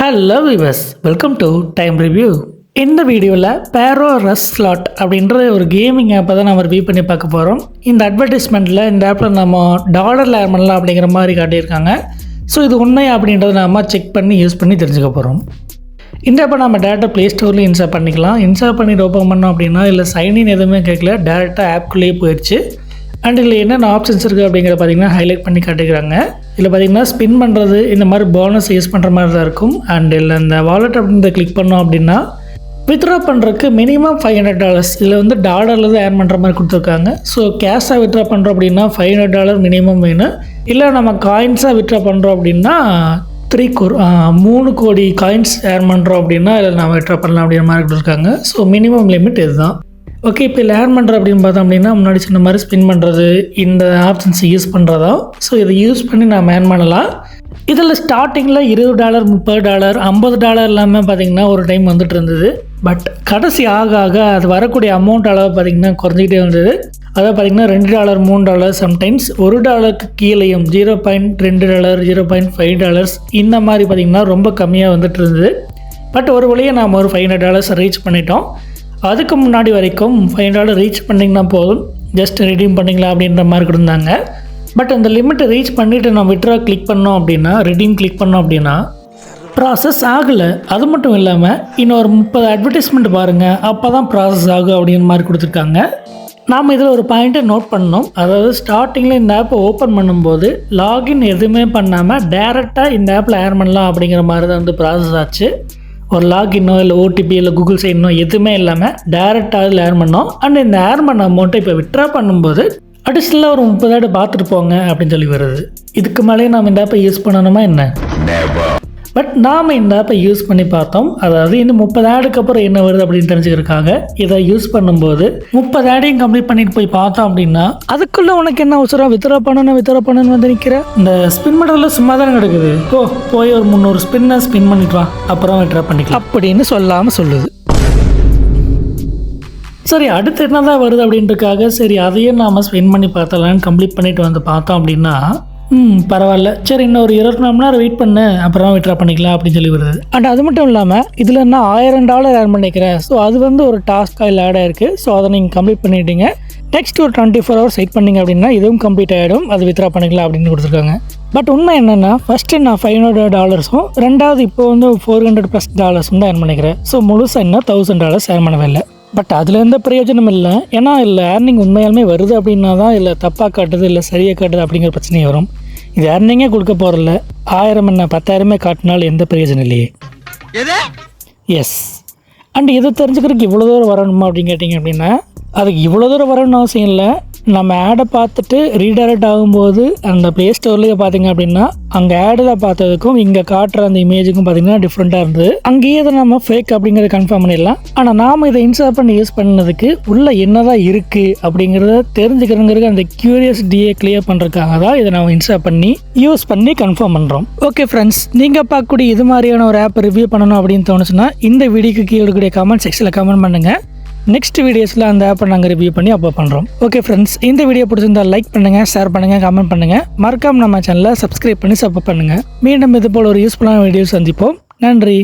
Hello viewers welcome to time review இந்த வீடியோவில் பேரோ ரஸ் ஸ்லாட் அப்படின்ற ஒரு கேமிங் ஆப்பை தான் நம்ம ரிவ்யூ பண்ணி பார்க்க போகிறோம் இந்த அட்வர்டைஸ்மெண்ட்டில் இந்த ஆப்பில் நம்ம டாலரில் ஏர் பண்ணலாம் அப்படிங்கிற மாதிரி காட்டியிருக்காங்க. ஸோ இது உண்மை அப்படின்றத நம்ம செக் பண்ணி யூஸ் பண்ணி தெரிஞ்சுக்க போகிறோம் இந்த ஆப்பை நம்ம டேரெக்டாக ப்ளே ஸ்டோர்லேயும் இன்ஸ்டால் பண்ணிக்கலாம். இன்ஸ்டால் பண்ணிட்டு ஓப்பன் பண்ணோம் அப்படின்னா இல்லை சைன்இன் எதுவுமே கேட்கல டேரெக்டாக ஆப்குள்ளேயே போயிடுச்சு அண்ட் இதில் என்னென்ன ஆப்ஷன்ஸ் இருக்குது அப்படிங்கிறத பார்த்தீங்கன்னா ஹைலைட் பண்ணி காட்டிக்கிறாங்க இதில் பார்த்தீங்கன்னா ஸ்பின் பண்ணுறது இந்த மாதிரி போனஸ் யூஸ் பண்ணுற மாதிரி தான் இருக்கும். அண்ட் இல்லை இந்த வாலெட் அப்படின்றத கிளிக் பண்ணோம் அப்படின்னா வித்ட்ரா பண்ணுறதுக்கு மினிமம் ஃபைவ் ஹண்ட்ரட் டாலர்ஸ் இதில் வந்து டாலரில் தான் ஏர்ன் பண்ணுற மாதிரி கொடுத்துருக்காங்க. ஸோ கேஷாக வித்ட்ரா பண்ணுறோம் அப்படின்னா ஃபைவ் ஹண்ட்ரட் டாலர் மினிமம் வேணும். இல்லை நம்ம காயின்ஸாக வித்ட்ரா பண்ணுறோம் அப்படின்னா த்ரீ கோர் மூணு கோடி காயின்ஸ் ஏர் பண்ணுறோம் அப்படின்னா இதில் நம்ம வித்ட்ரா பண்ணலாம் அப்படிங்கிற மாதிரி கொடுத்துருக்காங்க. ஸோ மினிமம் லிமிட் இதுதான். ஓகே இப்போ லேர்ன் பண்ணுறது பண்ணுற அப்படின்னு பார்த்தோம் அப்படின்னா முன்னாடி சொன்ன மாதிரி ஸ்பின் பண்ணுறது இந்த ஆப்ஷன்ஸ் யூஸ் பண்ணுறதா ஸோ இதை யூஸ் பண்ணி நான் மேன் பண்ணலாம். இதில் ஸ்டார்டிங்கில் இருபது டாலர் முப்பது டாலர் ஐம்பது டாலர் எல்லாமே பார்த்தீங்கன்னா ஒரு டைம் வந்துட்டு இருந்தது. பட் கடைசி ஆக ஆக அது வரக்கூடிய அமௌண்ட் அளவு பார்த்திங்கன்னா குறைஞ்சிக்கிட்டே வந்தது. அதாவது பார்த்திங்கன்னா ரெண்டு டாலர் மூணு டாலர் சம்டைம்ஸ் ஒரு டாலருக்கு கீழேயும் ஜீரோ பாயிண்ட் ரெண்டு dollar zero point five dollars இந்த மாதிரி பார்த்திங்கன்னா ரொம்ப கம்மியாக வந்துட்டு இருந்தது. பட் ஒரு வழியாக நாம் ஒரு ஃபைவ் ஹண்ட்ரட் டாலர்ஸ் ரீச் பண்ணிட்டோம். அதுக்கு முன்னாடி வரைக்கும் ஃபைவ் டாலர் ரீச் பண்ணிங்கன்னா போதும். ஜஸ்ட் ரிடீம் பண்ணிக்கலாம் அப்படின்ற மாதிரி கொடுத்தாங்க. பட் அந்த லிமிட்டை ரீச் பண்ணிவிட்டு நான் விட்ரா கிளிக் பண்ணோம் அப்படின்னா ரிடீம் கிளிக் பண்ணோம் அப்படின்னா ப்ராசஸ் ஆகலை. அது மட்டும் இல்லாமல் இன்னொரு முப்பது அட்வர்டைஸ்மெண்ட் பாருங்கள் அப்போ தான் ப்ராசஸ் ஆகும் அப்படிங்கிற மாதிரி கொடுத்துருக்காங்க. நாம் இதில் ஒரு பாயிண்ட்டை நோட் பண்ணோம். அதாவது ஸ்டார்டிங்கில் இந்த ஆப்பை ஓப்பன் பண்ணும்போது லாகின் எதுவுமே பண்ணாமல் டேரெக்டாக இந்த ஆப்பில் ஏர் பண்ணலாம் அப்படிங்கிற மாதிரி தான் வந்து ப்ராசஸ் ஆச்சு. ஒரு லாகின்னோ இல்லை ஓடிபி இல்லை கூகுள் சைனோ எதுவுமே இல்லாமல் டேரெக்டாக அதில் ஏர் பண்ணோம். அண்ட் இந்த ஏர் பண்ண அமௌண்ட்டை இப்போ விட்ரா பண்ணும்போது அடிஷ்னலாக ஒரு முப்பதாயிரம் பார்த்துட்டு போங்க அப்படின்னு சொல்லி வருது. இதுக்கு மேலேயே நம்ம இந்த ஆப்பை யூஸ் பண்ணணுமா என்ன? பட் நாம் இந்த ஆப்பை யூஸ் பண்ணி பார்த்தோம். அதாவது இந்த முப்பது ஆடுக்கு அப்புறம் என்ன வருது அப்படின்னு தெரிஞ்சுக்கிறதுக்காக இதை யூஸ் பண்ணும்போது முப்பது ஆடையும் கம்ப்ளீட் பண்ணிட்டு போய் பார்த்தோம் அப்படின்னா அதுக்குள்ள உனக்கு என்ன அவசரம்? வித்ரா பண்ணணும் வித்ரா பண்ணணும் வந்து நிற்கிற இந்த ஸ்பின் பண்ணுறதுல சும்மா தானே கிடக்குது. ஓ போய் ஒரு முந்நூறு ஸ்பின்னை ஸ்பின் பண்ணிட்டு வா. அப்புறம் வித்ரா பண்ணிக்கலாம். அப்படின்னு சொல்லாமல் சொல்லுது. சரி அடுத்து என்னதான் வருது அப்படின்றதுக்காக சரி அதையும் நாம் ஸ்பெண்ட் பண்ணி பார்த்தலான்னு கம்ப்ளீட் பண்ணிட்டு வந்து பார்த்தோம் அப்படின்னா ம் பரவாயில்ல. சரி இன்னும் ஒரு இருபத்தி நாலு மணி நேரம் வெயிட் பண்ணு. அப்புறம் விட்ரா பண்ணிக்கலாம் அப்படின்னு சொல்லி வருது. அண்ட் அது மட்டும் இல்லாமல் இதில் என்ன ஆயிரம் டாலர் ஏர்ன் பண்ணிக்கிறேன். ஸோ அது வந்து ஒரு டாஸ்க்காக இல்லை ஆட் ஆயிருக்கு. ஸோ அதை நீங்கள் கம்ப்ளீட் பண்ணிட்டீங்க. நெக்ஸ்ட் ஒரு டுவெண்ட்டி ஃபோர் ஹவர்ஸ் வெயிட் பண்ணீங்க அப்படின்னா இதுவும் கம்ப்ளீட் ஆகிடும் அது வித்ரா பண்ணிக்கலாம் அப்படின்னு கொடுத்துருக்காங்க. பட் உண்மை என்னென்னா ஃபஸ்ட்டு நான் ஃபைவ் ஹண்ட்ரட் டாலர்ஸும் ரெண்டாவது இப்போ வந்து ஃபோர் ஹண்ட்ரட் ப்ளஸ் டாலர்ஸும் தான் ஏர்ன் பண்ணிக்கிறேன். ஸோ முழுசாக இன்னும் தௌசண்ட் டாலர்ஸ் ஏர்ன் பண்ணவே இல்லை. பட் அதில் எந்த பிரயோஜனம் இல்லை. ஏன்னா இல்லை ஏர்னிங் உண்மையாலுமே வருது அப்படின்னா தான் இல்லை தப்பாக காட்டுது இல்லை சரியாக காட்டுது அப்படிங்கிற பிரச்சனை வரும். இது ஏர்னிங்கே கொடுக்க போகிறதில்ல ஆயிரம் என்ன பத்தாயிரமே காட்டினாலும் எந்த பிரயோஜனம் இல்லையே. எஸ் அண்ட் இதை தெரிஞ்சுக்கிறதுக்கு இவ்வளோ தூரம் வரணுமா அப்படின்னு கேட்டிங்க அப்படின்னா அதுக்கு இவ்வளோ தூரம் வரணும்னு அவசியம் இல்லை. நம்ம ஆடை பார்த்துட்டு ரீடைரக்ட் ஆகும்போது அந்த ப்ளே ஸ்டோர்லேயே பார்த்தீங்க அப்படின்னா அங்கே ஆடில் பார்த்ததுக்கும் இங்கே காட்டுற அந்த இமேஜுக்கும் பார்த்தீங்கன்னா டிஃப்ரெண்ட்டாக இருந்தது. அங்கேயே இதை நம்ம ஃபேக் அப்படிங்கிறத கன்ஃபார்ம் பண்ணிடலாம். ஆனால் நாம் இதை இன்ஸ்டால் பண்ணி யூஸ் பண்ணதுக்கு உள்ள என்னதான் இருக்குது அப்படிங்கிறத தெரிஞ்சுக்கிறங்கிறது அந்த கியூரியஸ்டியை கிளியர் பண்ணுறதுக்காக தான் இதை நம்ம இன்ஸ்டால் பண்ணி யூஸ் பண்ணி கன்ஃபார்ம் பண்ணுறோம் ஓகே ஃப்ரெண்ட்ஸ் நீங்கள் பார்க்கக்கூடிய இது மாதிரியான ஒரு ஆப் ரிவ்யூ பண்ணணும் அப்படின்னு தோணுச்சுன்னா இந்த வீடியோக்கு கீழே இருக்கக்கூடிய கமெண்ட் செக்ஷனில் கமெண்ட் பண்ணுங்கள் நெக்ஸ்ட் வீடியோஸில் அந்த ஆப்பை நாங்கள் ரிவ்யூ பண்ணி அப்போ பண்ணுறோம் ஓகே ஃப்ரெண்ட்ஸ் இந்த வீடியோ பிடிச்சிருந்தா லைக் பண்ணுங்கள் ஷேர் பண்ணுங்கள் கமெண்ட் பண்ணுங்கள் மறக்காம நம்ம சேனலை சப்ஸ்கிரைப் பண்ணி சப்போர்ட் பண்ணுங்கள் மீண்டும் இது போல் ஒரு யூஸ்ஃபுல்லான வீடியோ சந்திப்போம். நன்றி.